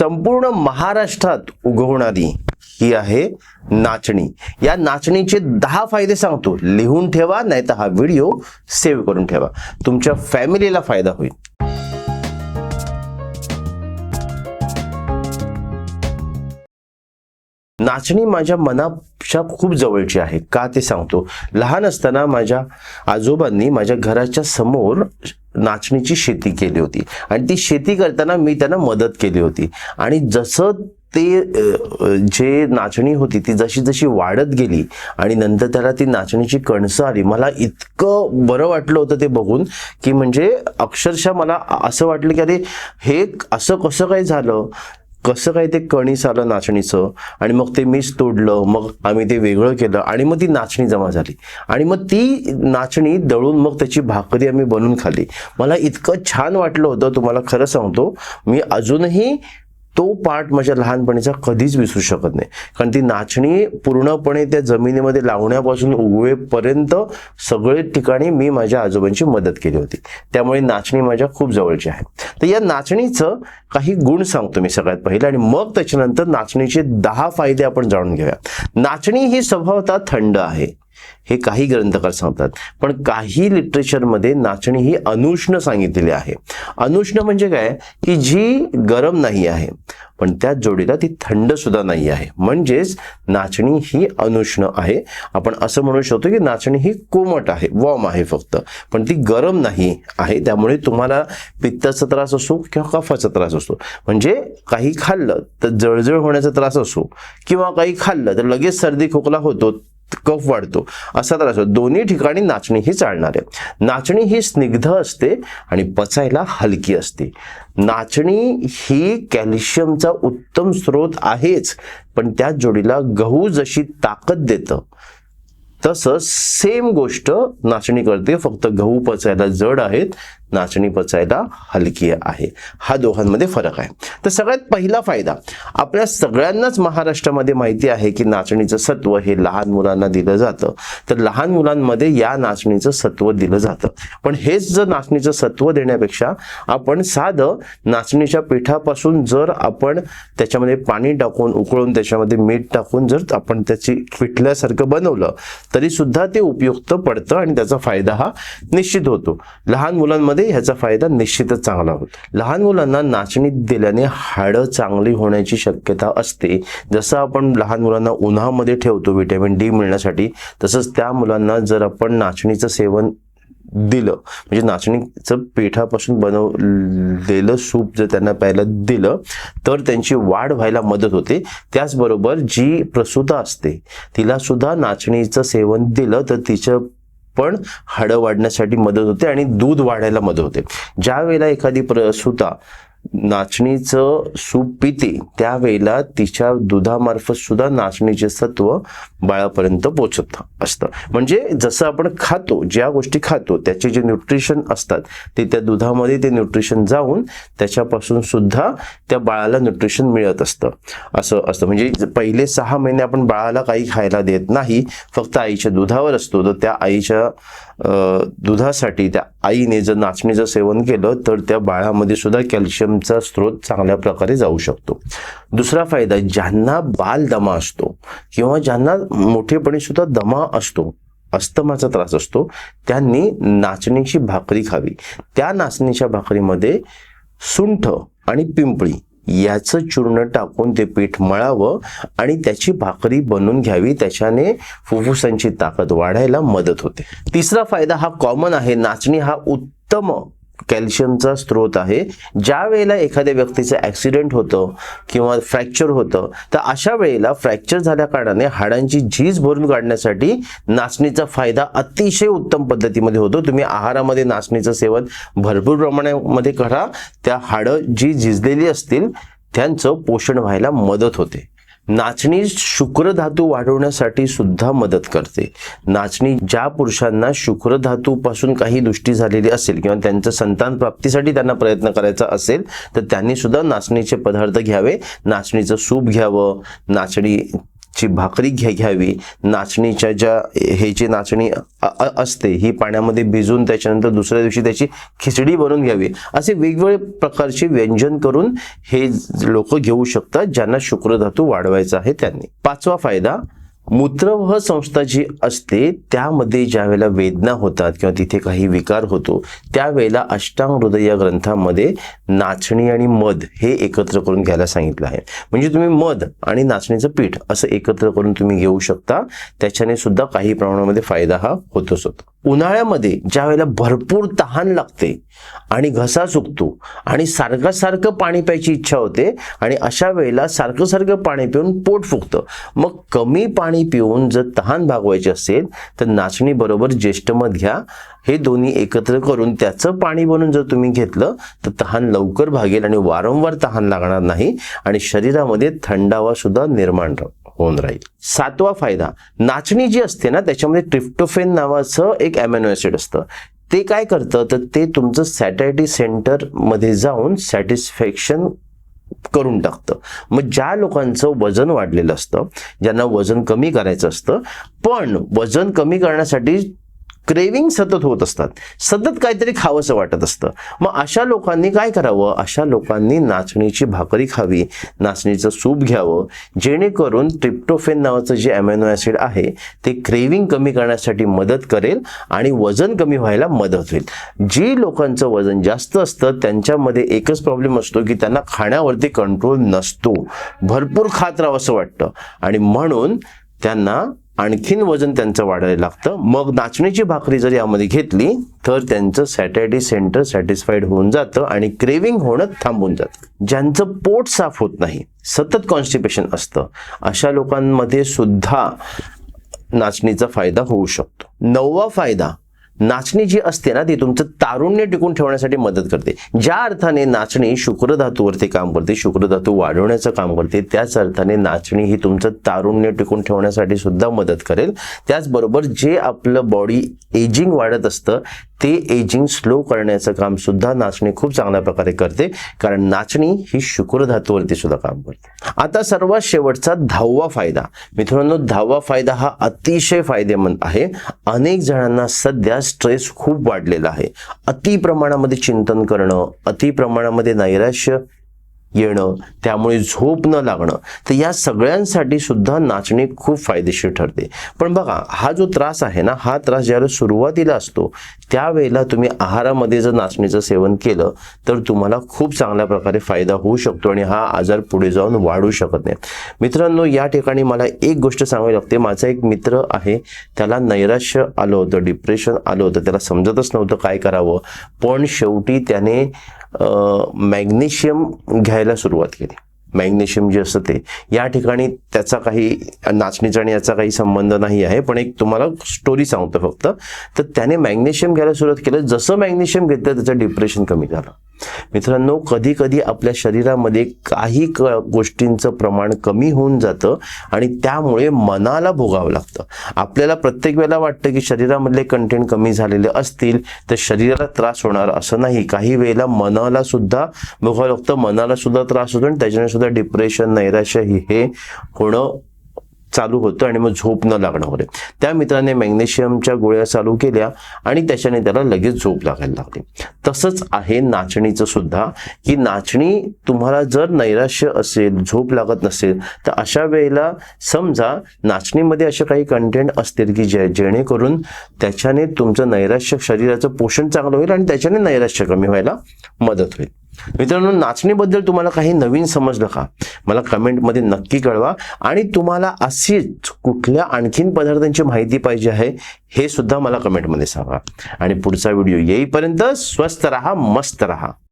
संपूर्ण महाराष्ट्रात उगवणारी ही आहे नाचणी. या नाचणीचे दहा फायदे सांगतो. लिहून ठेवा नाही तर हा व्हिडिओ सेव्ह करून ठेवा. तुमच्या फॅमिलीला फायदा होईल. नाचणी माझ्या मनाच्या खूप जवळची आहे. का ते सांगतो. लहान असताना माझ्या आजोबांनी माझ्या घराच्या समोर नाचणीची शेती केली होती. आणि ती शेती करताना मी त्यांना मदत केली होती. आणि जसं ते जे नाचणी होती ती जशी जशी वाढत गेली आणि नंतर त्याला ती नाचणीची कणसं आली मला इतकं बरं वाटलं होतं ते बघून की म्हणजे अक्षरशः मला असं वाटलं की अरे हे असं कसं काय झालं? कसं काय ते कणीस आलं नाचणीचं? आणि मग ते मीच तोडलं मग आम्ही ते वेगळं केलं आणि मग ती नाचणी जमा झाली. आणि मग ती नाचणी दळून मग त्याची भाकरी आम्ही बनवून खाल्ली. मला इतकं छान वाटलं होतं तुम्हाला खरं सांगतो. मी अजूनही तो पार्ट माझ्या लहानपणीचा कधीच विसरू शकत नाही. कारण ती नाचणी पूर्णपणे त्या जमिनीमध्ये लावण्यापासून उगवेपर्यंत सगळे ठिकाणी मी माझ्या आजोबांची मदत केली होती. त्यामुळे नाचणी माझ्या खूप जवळची आहे. तर या नाचणीचं काही गुण सांगतो मी सगळ्यात पहिले आणि मग त्याच्यानंतर नाचणीचे दहा फायदे आपण जाणून घेऊया. नाचणी ही स्वभावतः थंड आहे. हे काही ग्रंथकार सांगतात. पण काही लिटरेचरमध्ये नाचणी ही अनुष्ण सांगितलेली आहे. अनुष्ण म्हणजे काय? की जी गरम नाही आहे पण त्याच जोडीला ती थंड सुद्धा नाही आहे. म्हणजेच नाचणी ही अनुष्ण आहे. आपण असं म्हणू शकतो की नाचणी ही कोमट आहे वॉर्म आहे फक्त. पण ती गरम नाही आहे त्यामुळे तुम्हाला पित्ताचा त्रास असो किंवा कफाचा त्रास असो म्हणजे काही खाल्लं तर जळजळ होण्याचा त्रास असो किंवा काही खाल्लं तर लगेच सर्दी खोकला होतो कफ वाढतो. असा त्रास होतो दोन्ही ठिकाणी नाचणी ही चालणार आहे. नाचणी ही स्निग्ध असते आणि पचायला हलकी असते. नाचणी ही कॅल्शियमचा उत्तम स्रोत आहेच पण त्याच जोडीला गहू जशी ताकद देतं तसं सेम गोष्ट नाचणी करते. फक्त गहू पचायला जड आहेत नाचणी पचायला हलकी आहे. हा दोघांमध्ये फरक आहे. तर सगळ्यात पहिला फायदा आपल्या सगळ्यांनाच महाराष्ट्रामध्ये माहिती आहे की नाचणीचं सत्व हे लहान मुलांना दिलं जातं. तर लहान मुलांमध्ये या नाचणीचं सत्व दिलं जातं. पण हेच जर नाचणीचं सत्व देण्यापेक्षा आपण साधं नाचणीच्या पिठापासून जर आपण त्याच्यामध्ये पाणी टाकून उकळून त्याच्यामध्ये मीठ टाकून जर आपण त्याची पिठल्यासारखं बनवलं तरी सुद्धा ते उपयुक्त पडतं आणि त्याचा फायदा हा निश्चित होतो. लहान मुलांमध्ये ह्याचा फायदा निश्चितच चांगला होतो. लहान मुलांना नाचणी दिल्याने हाडं चांगली होण्याची शक्यता असते. जसं आपण लहान मुलांना उन्हामध्ये ठेवतो व्हिटॅमिन डी मिळण्यासाठी तसंच त्या मुलांना जर आपण नाचणीचं सेवन दिलं म्हणजे नाचणीचं पिठापासून बनवलेलं सूप जर त्यांना प्यायला दिलं तर त्यांची वाढ व्हायला मदत होते. त्याचबरोबर जी प्रसूता असते तिला सुद्धा नाचणीचं सेवन दिलं तर तिचं पण हाडं वाढण्यासाठी मदत होते आणि दूध वाढायला मदत होते. ज्या वेळेला एखादी प्रसूता नाचणीचं सूप पिते त्यावेळेला तिच्या दुधामार्फत सुद्धा नाचणीचे सत्व बाळापर्यंत पोचत असतं. म्हणजे जसं आपण खातो ज्या गोष्टी खातो त्याचे जे न्यूट्रिशन असतात ते त्या दुधामध्ये ते न्यूट्रिशन जाऊन त्याच्यापासून सुद्धा त्या बाळाला न्यूट्रिशन मिळत असतं. असं असतं. म्हणजे पहिले सहा महिने आपण बाळाला काही खायला देत नाही फक्त आईच्या दुधावर असतो. तर त्या आईच्या दुधासाठी त्या आईने जर नाचणीचं सेवन केलं तर त्या बाळामध्ये सुद्धा कॅल्शियम कॅल्शियमचा स्रोत चांगल्या प्रकारे जाऊ शकतो. दुसरा फायदा ज्यांना बाल दमा असतो किंवा ज्यांना मोठेपणी सुद्धा दमा असतो अस्तमाचा त्रास असतो त्यांनी नाचणीची भाकरी खावी. त्या नाचणीच्या भाकरीमध्ये सुंठ आणि पिंपळी याचं चूर्ण टाकून ते पीठ मळावं आणि त्याची भाकरी बनवून घ्यावी. त्याच्याने फुफ्फुसांची ताकद वाढायला मदत होते. तिसरा फायदा हा कॉमन आहे नाचणी हा उत्तम कॅल्शियमचा स्रोत आहे. ज्या वेळेला एखाद्या व्यक्तीचं ॲक्सिडेंट होतं किंवा फ्रॅक्चर होतं तर अशा वेळेला फ्रॅक्चर झाल्या कारणाने हाडांची झीज भरून काढण्यासाठी नाचणीचा फायदा अतिशय उत्तम पद्धतीमध्ये होतो. तुम्ही आहारामध्ये नाचणीचं सेवन भरपूर प्रमाणामध्ये करा. त्या हाडं जी झिजलेली असतील त्यांचं पोषण व्हायला मदत होते. नाचणी शुक्रधातू वाढवण्यासाठी सुद्धा मदत करते. नाचणी ज्या पुरुषांना शुक्रधातूपासून काही दृष्टी झालेली असेल किंवा त्यांच्या संतान प्राप्तीसाठी त्यांना प्रयत्न करायचा असेल तर त्यांनी सुद्धा नाचणीचे पदार्थ घ्यावे नाचणीचं सूप घ्यावं नाचणी ची भाकरी घ्या घ्यावी. नाचणीच्या ज्या हे जे नाचणी असते ही पाण्यामध्ये भिजून त्याच्यानंतर दुसऱ्या दिवशी त्याची खिचडी बनवून घ्यावी. असे वेगवेगळे प्रकारचे व्यंजन करून हे लोक घेऊ शकतात ज्यांना शुक्रधातू वाढवायचा आहे त्यांनी. पाचवा फायदा मूत्रवह संस्था जी असते त्यामध्ये ज्यावेळेला वेदना होतात किंवा तिथे काही विकार होतो त्यावेळेला अष्टांग हृदय या ग्रंथामध्ये नाचणी आणि मध हे एकत्र करून घ्यायला सांगितलं आहे. म्हणजे तुम्ही मध आणि नाचणीचं पीठ असं एकत्र करून तुम्ही घेऊ शकता त्याच्याने सुद्धा काही प्रमाणामध्ये फायदा हा होतोच होतो. उन्हाळ्यामध्ये ज्या वेळेला भरपूर तहान लागते आणि घसा सुकतो आणि सारखं सारखं पाणी प्यायची इच्छा होते आणि अशा वेळेला सारखं सारखं पाणी पिऊन पोट फुगतं. मग कमी पाणी पिऊन जर तहान भागवायची असेल तर नाचणी बरोबर ज्येष्ठमध घ्या. हे दोन्ही एकत्र करून त्याचं पाणी बनवून जर तुम्ही घेतलं तर तहान लवकर भागेल आणि वारंवार तहान लागणार नाही आणि शरीरामध्ये थंडावा सुद्धा निर्माण राहतो. होऊन राहील. सातवा फायदा नाचणी जी असते ना त्याच्यामध्ये ट्रिप्टोफेन नावाचं एक अॅमिनो ॲसिड असतं. ते काय करतं? तर ते तुमचं सॅटॅटी सेंटरमध्ये जाऊन सॅटिस्फॅक्शन करून टाकतं. मग ज्या लोकांचं वजन वाढलेलं असतं ज्यांना वजन कमी करायचं असतं पण वजन कमी करण्यासाठी क्रेविंग सतत होत असतात. सतत काहीतरी खावंसं वाटत असतं. मग अशा लोकांनी काय करावं? अशा लोकांनी नाचणीची भाकरी खावी नाचणीचं सूप घ्यावं जेणेकरून ट्रिप्टोफेन नावाचं जे अॅमिनो ॲसिड आहे ते क्रेविंग कमी करण्यासाठी मदत करेल आणि वजन कमी व्हायला मदत होईल. जे लोकांचं वजन जास्त असतं त्यांच्यामध्ये एकच प्रॉब्लेम असतो की त्यांना खाण्यावरती कंट्रोल नसतो. भरपूर खात राहावं असं वाटतं. आणि म्हणून त्यांना आणखीन वजन त्यांचं वाढायला लागतं. मग नाचणीची भाकरी जर यामध्ये घेतली तर त्यांचं सॅटर्डी सेंटर सॅटिस्फाईड होऊन जातं आणि क्रेविंग होणं थांबून जातं. ज्यांचं पोट साफ होत नाही सतत कॉन्स्टिपेशन असतं अशा लोकांमध्ये सुद्धा नाचणीचा फायदा होऊ शकतो. नववा फायदा नाचणी जी असते ना ती तुमचं तारुण्य टिकून ठेवण्यासाठी मदत करते. ज्या अर्थाने नाचणी शुक्रधातूवरती काम करते शुक्रधातू वाढवण्याचं काम करते त्याच अर्थाने नाचणी ही तुमचं तारुण्य टिकून ठेवण्यासाठी सुद्धा मदत करेल. त्याचबरोबर जे आपलं बॉडी एजिंग वाढत असतं ते एजिंग स्लो करण्याचं काम सुद्धा नाचणी खूप चांगल्या प्रकारे करते. कारण नाचणी ही शुक्र धातूवरती सुद्धा काम करते. आता सर्वात शेवटचा दहावा फायदा. मित्रांनो दहावा फायदा हा अतिशय फायदेमंद आहे. अनेक जणांना सध्या स्ट्रेस खूप वाढलेला आहे. अति प्रमाणामध्ये चिंतन करणं अति प्रमाणामध्ये नैराश्य येणं त्यामुळे झोप न लागणं तर या सगळ्यांसाठी सुद्धा नाचणी खूप फायदेशीर ठरते. पण बघा हा जो त्रास आहे ना हा त्रास ज्यावेळेला सुरुवातीला असतो त्यावेळेला तुम्ही आहारामध्ये जर नाचणीचं सेवन केलं तर तुम्हाला खूप चांगल्या प्रकारे फायदा होऊ शकतो आणि हा आजार पुढे जाऊन वाढू शकत नाही. मित्रांनो या ठिकाणी मला एक गोष्ट सांगावी लागते. माझा एक मित्र आहे त्याला नैराश्य आलं होतं डिप्रेशन आलं होतं त्याला समजतच नव्हतं काय करावं. पण शेवटी त्याने मॅग्नेशियम घ्यायला सुरुवात केली. मॅग्नेशियम जे असतं ते. या ठिकाणी त्याचा काही नाचणीचा आणि याचा काही संबंध नाही आहे पण एक तुम्हाला स्टोरी सांगतो फक्त. तर त्याने मॅग्नेशियम घ्यायला सुरुवात केलं. जसं मॅग्नेशियम घेतलं त्याचं डिप्रेशन कमी झालं. मित्रांनो कधी कधी आपल्या शरीरामध्ये काही क गोष्टींचं प्रमाण कमी होऊन जातं आणि त्यामुळे मनाला भोगावं लागतं. आपल्याला प्रत्येक वेळेला वाटतं की शरीरामधले कंटेंट कमी झालेले असतील तर शरीराला त्रास होणार असं नाही. काही वेळेला मनाला सुद्धा भोगावं लागतं मनाला सुद्धा त्रास होतो आणि त्याच्याने सुद्धा डिप्रेशन नैराश्य हे- हे होणं चालू होतं आणि मग झोप न लागणं वगैरे त्या मित्राने मॅग्नेशियमच्या गोळ्या चालू केल्या आणि त्याच्याने त्याला लगेच झोप लागायला लागली. तसंच आहे नाचणीचं सुद्धा. की नाचणी तुम्हाला जर नैराश्य असेल झोप लागत नसेल तर अशा वेळेला समजा नाचणीमध्ये असे काही कंटेंट असतील की जे जेणेकरून त्याच्याने तुमचं नैराश्य शरीराचं पोषण चांगलं होईल आणि त्याच्याने नैराश्य कमी व्हायला मदत होईल. मित्रांनो नाचणीबद्दल तुम्हाला काही नवीन समजलं का मला कमेंटमध्ये नक्की कळवा. आणि तुम्हाला अशीच कुठल्या आणखीन पदार्थांची माहिती पाहिजे आहे हे सुद्धा मला कमेंटमध्ये सांगा. आणि पुढचा व्हिडिओ येईपर्यंत स्वस्त रहा मस्त रहा.